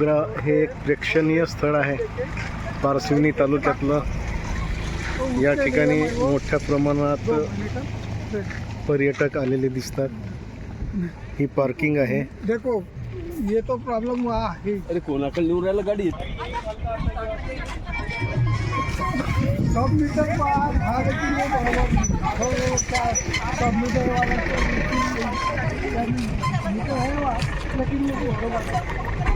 घोगरा हे एक प्रेक्षणीय स्थळ आहे. पारसिवनी तालुक्यातलं. या ठिकाणी मोठ्या प्रमाणात पर्यटक आलेले दिसतात. ही पार्किंग आहे. देखो ये तो प्रॉब्लम हुआ है अरे कोणाकडे निवडून राहिलं गाडी? सब मीटर भाग। हो, सब वाला है लेकिन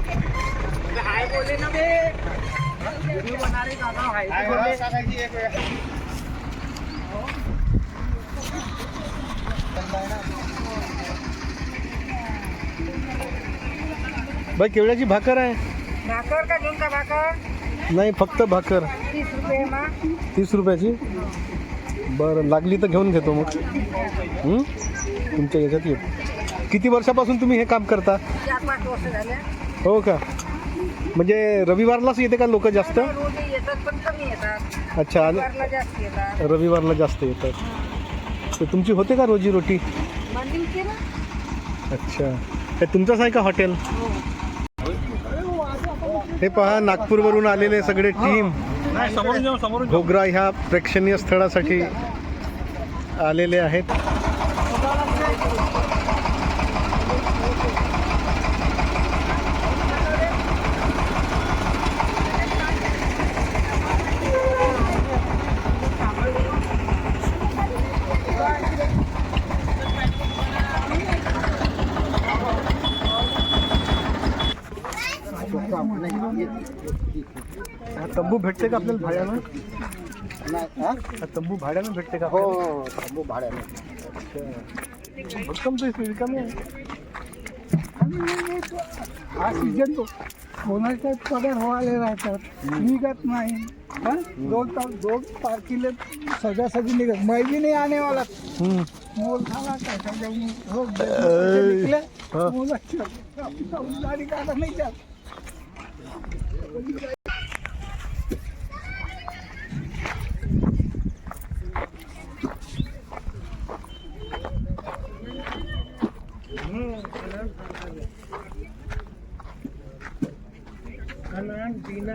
बाई केवड्याची भाकर आहे? भाकर का घेऊन का भाकर? नाही फक्त भाकर. तीस रुपये मा तीस रुपयाची? बरं लागली तर घेऊन घेतो मग. हं? तुमच्या याच्यात येत किती वर्षापासून तुम्ही हे काम करता? चार पाच वर्ष झाले. हो का? म्हणजे रविवारलाच येते का लोक जास्त? रोज येतात पण कमी येतात. अच्छा आणि दुपारला जास्त येतात. रविवारला जास्त येतात. तर तुमची होते का रोजी रोटी? मंदिर के ना? अच्छा. हे तुमचंच आहे का हॉटेल? हे पहा नागपूरवरून आलेले सगळे टीम. घोगरा ह्या प्रेक्षणीय स्थळासाठी आलेले आहेत हा तंबू भेटते का आपल्याला भाड्यानं? हा? तंबू भाड्यानं भेटते का हो आपल्याला? तंबू भाड्याने. अच्छा. भक्कम तो रिकामी हा सीजन तो. कोणाचा पगार व्हायला राहतात निघत नाही. हा? दोन तास दोन तारखेला सजासजी निघत. मैं भी नहीं आने वाला हम्म. मोल खाला काय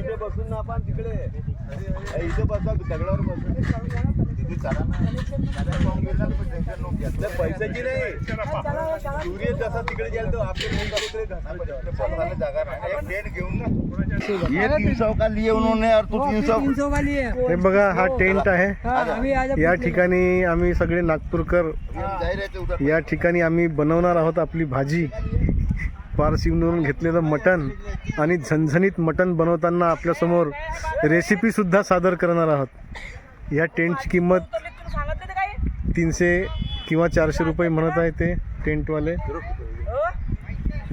तिथे बसून ना आपण तिकडे. अरे इथे बसा दगडावर बसून तिथे चला ना. पैशाची नाही सूर्य जसा तिकडे गेला तो आपले जागा नाही. घेऊन ना. ये तीन सौ का लिए उन्होंने और तू तीन सौ हे बघा हा टेंट आहे. या ठिकाणी आम्ही सगळे नागपूरकर या ठिकाणी आम्ही बनवणार आहोत आपली भाजी. पारसिवरून घेतलेलं मटण आणि झणझणीत मटण बनवताना आपल्यासमोर रेसिपीसुद्धा सादर करणार आहोत. या टेंटची किंमत तीनशे किंवा चारशे रुपये म्हणत आहे ते टेंटवाले.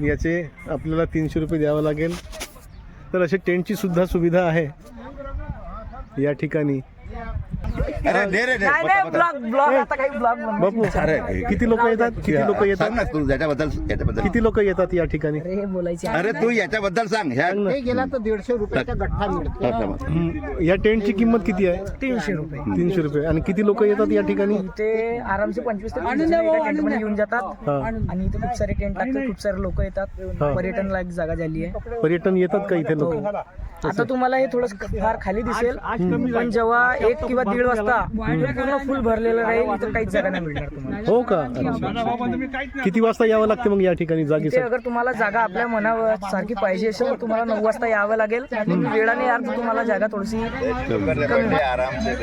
याचे आपल्याला तीनशे रुपये द्यावं लागेल. तर असे टेंटची सुद्धा सुविधा आहे. या ठिकाणी अरे दे रे दे. नाही नाही ब्लॉग ब्लॉग आता काही ब्लॉग बापू अरे किती लोक येतात? किती लोक सांग येतात ना तू याच्याबद्दल याच्याबद्दल किती लोक येतात या ठिकाणी? हे बोलायचे अरे तू याच्याबद्दल सांग. ह्या. ते गेला तर दीडशे रुपयाचा गठ्ठा मिळतो. हम्म, या टेंटची किंमत किती आहे? तीनशे रुपये. तीनशे रुपये. आणि किती लोक येतात या ठिकाणी? पंचवीस ते जण एका टेंटमध्ये येऊन जातात. हा. आणि इथे खूप सारे टेंट लागतात खूप सारे लोक येतात. हा. पर्यटन लायक जागा झाली आहे. पर्यटन येतात का इथे लोक? आता तुम्हाला हे थोडं फार खाली दिसेल. पण जेव्हा एक किंवा दीड वाजता. हे पूर्ण फुल भरलेलं राहील इथं काहीच जागा नाही मिळणार तुम्हाला. हो का. किती वाजता यावं लागते मग या ठिकाणी इथे जागेसाठी अगर तुम्हाला जागा आपल्या मनावर सारखी पाहिजे असेल तर तुम्हाला नऊ वाजता यावं लागेल. वेळाने यार तुम्हाला जागा थोडीशी आराम से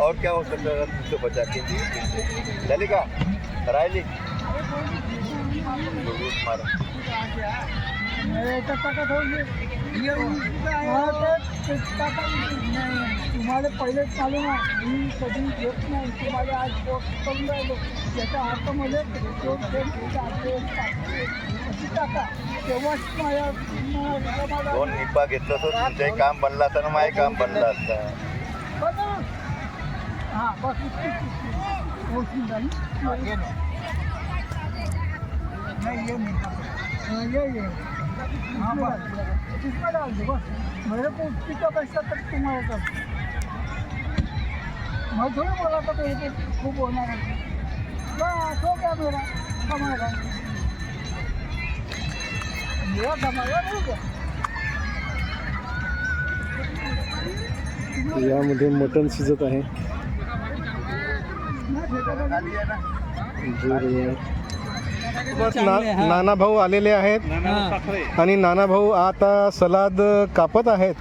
और क्या हो सकता है? तुझसे बचा के झाली का राहिली मारा तुम्हाला पहिलेच मालूम आहे मी कधी घेत नाही. तुम्हाला आज पोस्ट करून राहिलो. त्याच्या हातामध्ये आपले टाकते. अशी टाका? तेव्हाच माझ्या दोन निपा घेतलं तर तुमचंही काम बनलं असतं ना माझे काम बनलं असतं. हा बस पोहोचून नाही ये नहीं. हाँ, ये ये. हाँ बस. बस मेरे को पैसा मैं थोड़ी बोला था कि ये तो खूब होना बस गया मेरा कमाएगा मेरा कमाएगा नहीं क्या यामध्ये मटण शिजत आहे नाना भाऊ आलेले आहेत. आणि नाना भाऊ आता सलाद कापत आहेत.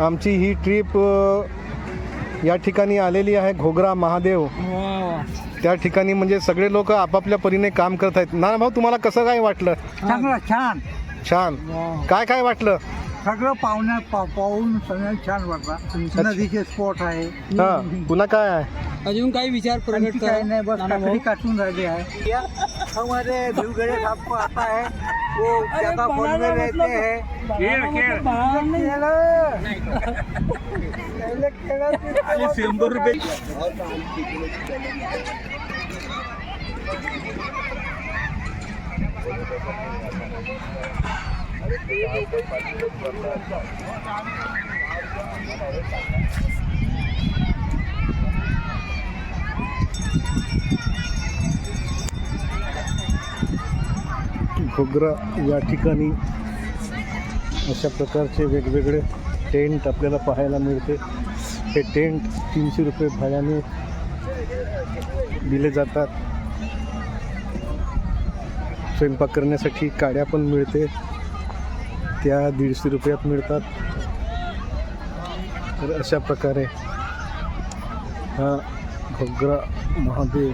आमची ही ट्रिप या ठिकाणी आलेली आहे घोगरा महादेव. त्या ठिकाणी म्हणजे सगळे लोक आपापल्या परीने काम करत आहेत. नाना भाऊ तुम्हाला कसं काय वाटलं? छान. छान. काय काय वाटलं? सगळं पाहुण्यात पा पाहून सगळ्यात छान वाटला. नदीचे स्पॉट आहे. हा पुन्हा काय आहे? अजून काही विचार आणखी काही नाही बस काकडी काटून राहिली आहे. हमारे भिवगड़े साहब को आता है वो जगह फ़ोन में रहते हैं. शंभर रुपये घोगरा या ठिकाणी अशा प्रकारचे वेगवेगळे टेंट आपल्याला पाहायला मिळते. हे टेंट तीनशे रुपये भाड्याने दिले जातात. स्वयंपाक करण्यासाठी काड्या पण मिळते. त्या दीडशे रुपयात मिळतात. तर अशा प्रकारे हा घोगरा महादेव.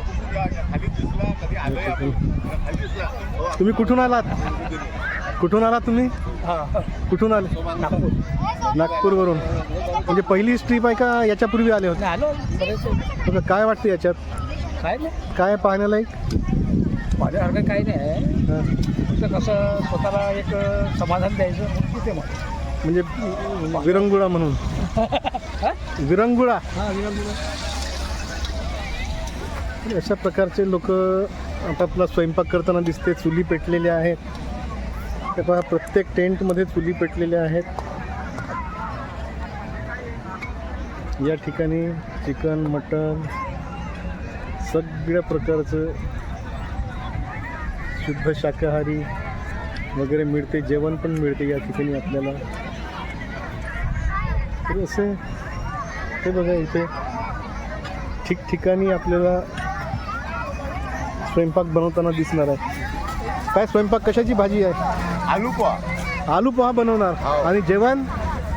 तुम्ही कुठून आलात? कुठून आलात तुम्ही? कुठून आले? नागपूरवरून. म्हणजे पहिली ट्रिप आहे का याच्यापूर्वी आले होते? काय वाटतं याच्यात? काय नाही. काय पाहण्याला एक माझ्यासारखं काही नाही आहे. फक्त कसं स्वतःला एक समाधान द्यायचं म्हणून तिथे मग म्हणजे विरंगुळा म्हणून. विरंगुळा. हां विनोद अशा प्रकारचे लोक आपापला स्वयंपाक करताना दिसते चुली पेटलेल्या आहेत. ते पहा प्रत्येक टेंटमध्ये चुली पेटलेल्या आहेत. या ठिकाणी चिकन मटन सगळ्या प्रकारचं शुद्ध शाकाहारी वगैरे मिळते जेवण पण मिळते या ठिकाणी आपल्याला. तर असे हे बघा इथे ठिकठिकाणी आपल्याला स्वयंपाक बनवताना दिसणार आहे. काय स्वयंपाक? कशाची भाजी आहे? आलू पोहा. आलू पोहा बनवणार. हो. आणि जेवण?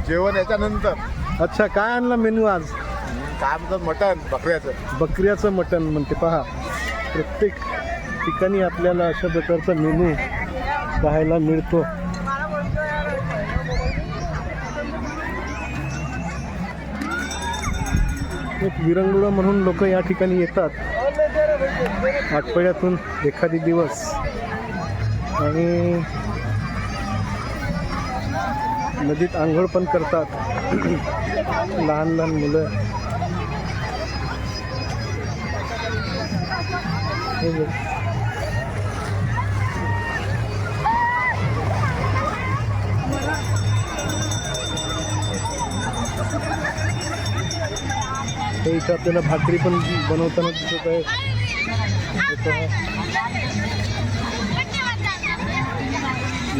जेवण याच्यानंतर. अच्छा काय आणला मेनू आज? काय म्हणतात मटण बकऱ्याचं. बकऱ्याचं मटण म्हणते पहा. प्रत्येक ठिकाणी आपल्याला अशा प्रकारचा मेनू पाहायला मिळतो. एक विरंगुळा म्हणून लोक या ठिकाणी येतात. आठवड्यातून एखादी दिवस. आणि नदीत आंघोळ पण करतात. लहान लहान मुलं. हे हे इथं आपल्याला भाकरी पण बनवताना दिसत आहे.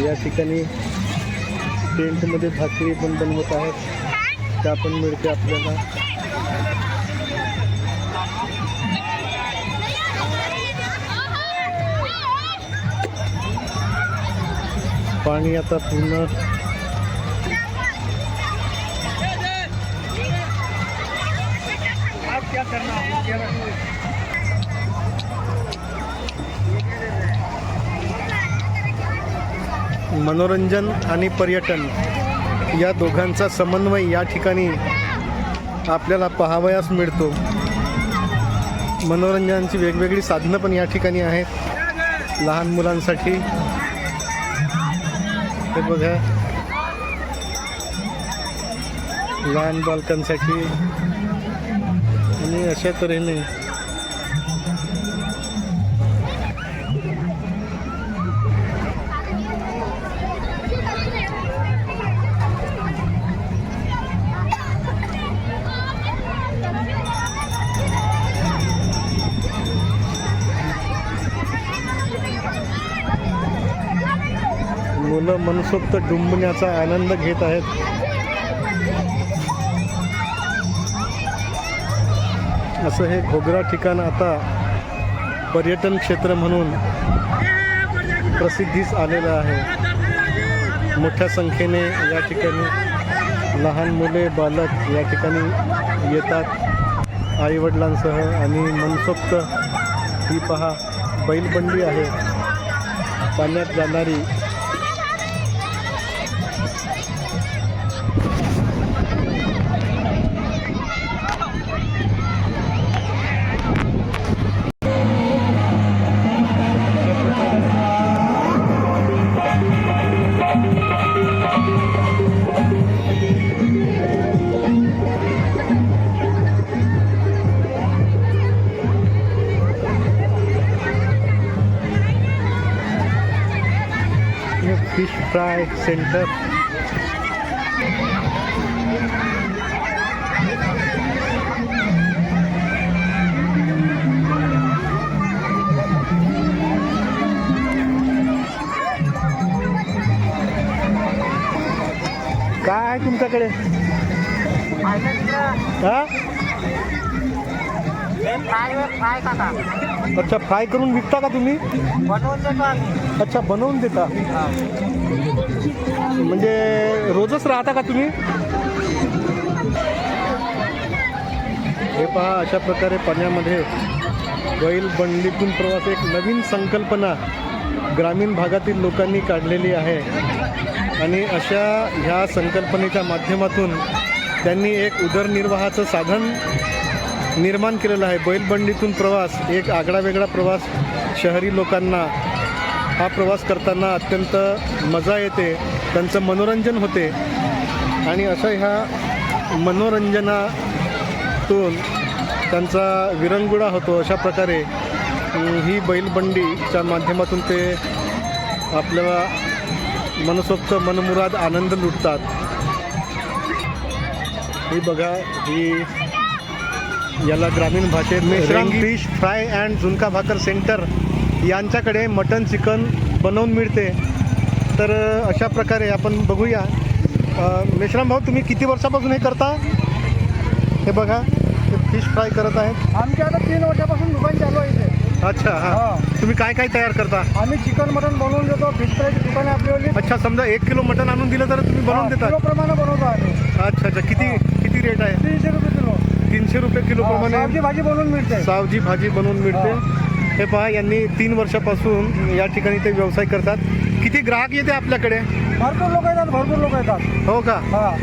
या ठिकाणी टेंटमध्ये भाकरी पण बनवत आहेत. त्या पण मिळते आपल्याला. पाणी आता पूर्ण मनोरंजन आणि पर्यटन या दोघांचा समन्वय या ठिकाणी आपल्याला पाहावयास मिळतो. मनोरंजनाची वेगवेगळी साधनं पण या ठिकाणी आहेत. लहान मुलांसाठी हे बघा. लहान बालकांसाठी. आणि अशा तऱ्हेने मुलं मनसोक्त डुंबण्याचा आनंद घेत आहेत. असं हे घोगरा ठिकाण आता पर्यटन क्षेत्र म्हणून प्रसिद्धीस आलेलं आहे. मोठ्या संख्येने या ठिकाणी लहान मुले बालक या ठिकाणी येतात. आईवडिलांसह आणि मनसोक्त ही पहा बैलबंडी आहे. पाण्यात जाणारी फ्राय सेंटर काय आहे तुमच्याकडे? हा? अच्छा फ्राय करून विकता का तुम्ही? अच्छा बनवून देता? म्हणजे रोजच राहता का तुम्ही? हे पहा अशा प्रकारे पाण्यामध्ये बैल बंडीतून प्रवास एक नवीन संकल्पना ग्रामीण भागातील लोकांनी काढलेली आहे. आणि अशा ह्या संकल्पनेच्या माध्यमातून त्यांनी एक उदरनिर्वाहाचं साधन निर्माण केलेलं आहे. बैलबंडीतून प्रवास एक आगळा वेगळा प्रवास शहरी लोकांना हा प्रवास करताना अत्यंत मजा येते त्यांचं मनोरंजन होते. आणि अशा ह्या मनोरंजनातून त्यांचा विरंगुळा होतो अशा प्रकारे ही बैलबंडीच्या माध्यमातून ते आपल्याला मनसोक्त मनमुराद आनंद लुटतात. ही बघा ही याला ग्रामीण भाषेत fish fry and zunka bhakar centre. यांच्याकडे मटन चिकन बनवून मिळते. तर अशा प्रकारे आपण बघूया. मेश्राम भाऊ तुम्ही किती वर्षापासून हे करता? हे बघा हे फिश फ्राय करत आहेत. आमच्या आता तीन वर्षापासून दुकान चालू आहे इथे. अच्छा हां. तुम्ही काय काय तयार करता? आम्ही चिकन मटन बनवून देतो. फिश फ्रायची दुकान आहे आपल्यावाली अच्छा समजा एक किलो मटन आणून दिलं तर तुम्ही बनवून देता? प्रमाणे बनवतो आम्ही. अच्छा अच्छा. किती किती रेट आहे? तीनशे रुपये किलो. तीनशे रुपये किलो प्रमाणे? सावजी भाजी बनवून मिळते. सावजी भाजी बनवून मिळते. हे पहा यांनी तीन वर्षापासून या ठिकाणी ते व्यवसाय करतात. किती ग्राहक येते आपल्याकडे? भरपूर लोक येतात भरपूर लोक येतात. हो का? हा.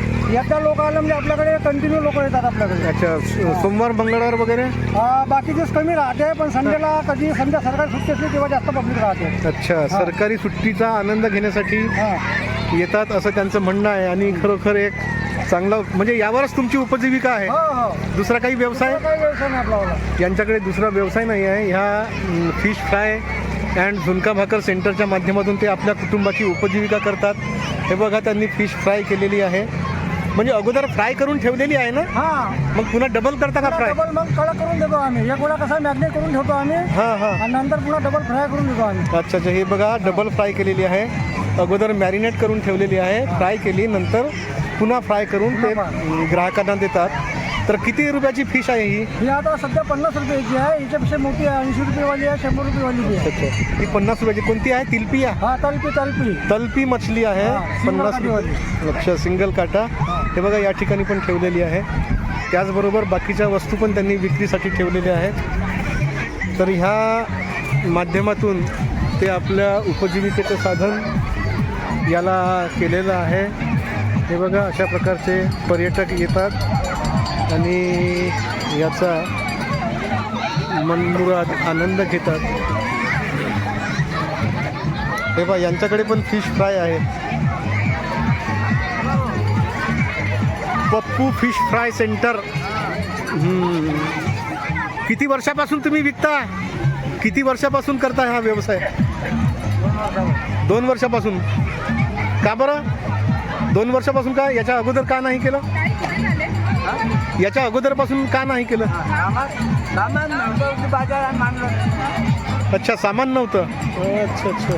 लोक आले म्हणजे आपल्याकडे कंटिन्यू लोक येतात आपल्याकडे. अच्छा स- सोमवार मंगळवार वगैरे? हा, बाकी दिवस कमी राहते पण संडेला कधी समजा सरकारी सुट्टी असली तेव्हा जास्त पब्लिक राहते. अच्छा सरकारी सुट्टीचा आनंद घेण्यासाठी हा. येतात असं त्यांचं म्हणणं आहे. आणि खरोखर एक चांगला म्हणजे यावरच तुमची उपजीविका आहे. हो हो. दुसरा काही व्यवसाय? दुसरा काही व्यवसाय नाही आपला यांच्याकडे दुसरा व्यवसाय नाही आहे. ह्या fish fry and zunka bhakar सेंटरच्या माध्यमातून ते आपल्या कुटुंबाची उपजीविका करतात. हे बघा त्यांनी फिश फ्राय केलेली आहे. म्हणजे अगोदर फ्राय करून ठेवलेली आहे ना? हा. मग पुन्हा डबल करता का फ्राय डबल मग कडक करून देतो आम्ही. एक वेळा कसा मॅग्नेट करून ठेवतो आम्ही. हां हां. आणि नंतर पुन्हा डबल फ्राय करून देतो आम्ही. अच्छा अच्छा. हे बघा डबल फ्राय केलेली आहे. अगोदर मॅरिनेट करून ठेवलेली आहे. फ्राय केली नंतर पुन्हा फ्राय करून ते ग्राहकांना देतात. तर किती रुपयाची फिश आहे ही? ही आता सध्या पन्नास रुपयाची आहे. हिच्यापेक्षा मोठी आहे. ऐंशी रुपयेवाली आहे शंभर रुपयेवाली आहे. अच्छा. ही पन्नास रुपयाची कोणती आहे? तिलपिया हा तलपी तलपी. तलपी मछली आहे. हा, पन्नास काठीवाली. अच्छा सिंगल काटा. हे बघा या ठिकाणी पण ठेवलेली आहे. त्याचबरोबर बाकीच्या वस्तू पण त्यांनी विक्रीसाठी ठेवलेल्या आहेत. तर ह्या माध्यमातून ते आपल्या उपजीविकेचं साधन याला केलेलं आहे. हे बघा अशा प्रकारचे पर्यटक येतात. आणि याचा मनमुराद आनंद घेतात. हे बघा यांच्याकडे पण फिश फ्राय आहे पप्पू फिश फ्राय सेंटर किती वर्षापासून तुम्ही विकता? किती वर्षापासून करता हा व्यवसाय? दोन वर्षापासून. का बरं? दोन वर्षापासून का याच्या अगोदर का नाही केलं? याच्या अगोदरपासून का नाही केलं? अच्छा सामान नव्हतं. अच्छा अच्छा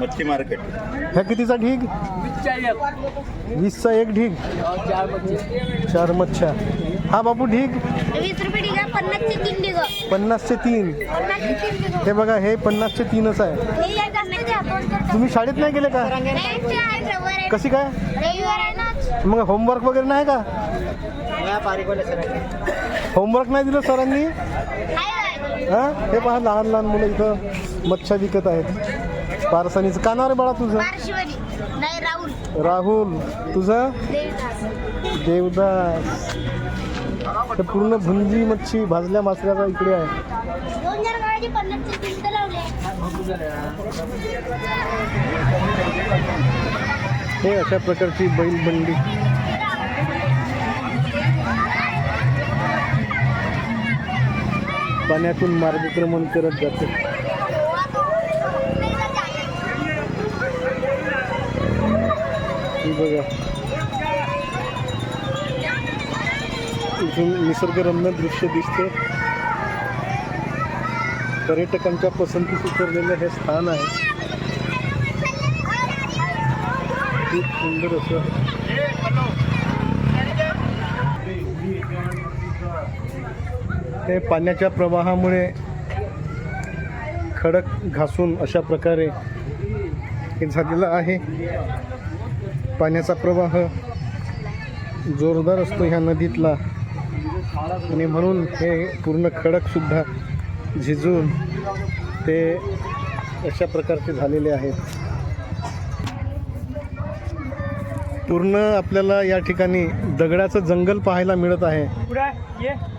मच्छी मार्केट. ह्या कितीचा ढीग? वीसचा एक ढीग. चार मच्छ्या. हा बापू ढीग? पन्नासचे तीन हे बघा हे पन्नासचे तीनच आहे. तुम्ही शाळेत नाही गेले का? कशी काय? रविवार आहे ना. मग होमवर्क वगैरे नाही का? होमवर्क नाही. दिलं सरांनी. हा? हे पहा लहान लहान मुलं इथं मच्छ्या विकत आहेत. पारसानीचं का नाव रे बाळा तुझं? राहुल. राहुल. तुझं? देवदास. हे पूर्ण भुंजी मच्छी भाजल्या मासल्याचा इकडे आहे. हे अशा प्रकारची बैलबंडी. पाण्यातून मार्गक्रमण करत जाते. बघा. इथून निसर्गरम्य दृश्य दिसते. पर्यटकांच्या पसंतीस उतरलेलं हे स्थान आहे. खूप सुंदर असं. हे पाण्याच्या प्रवाहामुळे खडक घासून अशा प्रकारे हे झालेलं आहे. पाण्याचा प्रवाह जोरदार असतो ह्या नदीतला. आणि म्हणून हे पूर्ण खडकसुद्धा झिजून ते अशा प्रकारचे झालेले आहेत. पूर्ण आपल्याला या ठिकाणी दगडाचं जंगल पाहायला मिळत आहे.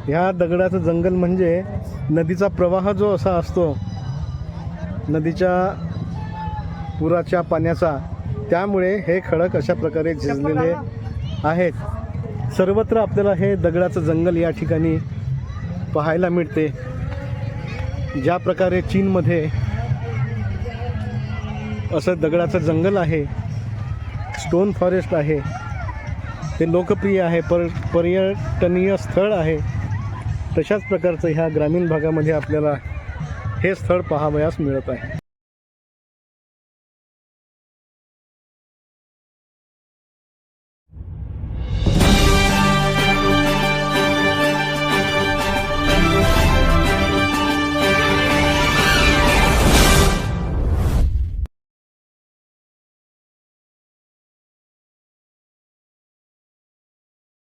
ह्या दगडाचं जंगल म्हणजे नदीचा प्रवाह जो असा असतो नदीच्या पुराच्या पाण्याचा त्यामुळे हे खडक अशा प्रकारे झिजलेले आहेत. सर्वत्र आपल्याला हे दगडाचं जंगल या ठिकाणी पाहायला मिळते. ज्या प्रकारे चीनमध्ये असं दगडाचं जंगल आहे स्टोन फॉरेस्ट आहे. ते लोकप्रिय आहे पर पर्यटनीय स्थळ आहे. तशाच प्रकारचं ह्या ग्रामीण भागामध्ये आपल्याला हे स्थळ पाहावयास मिळत आहे.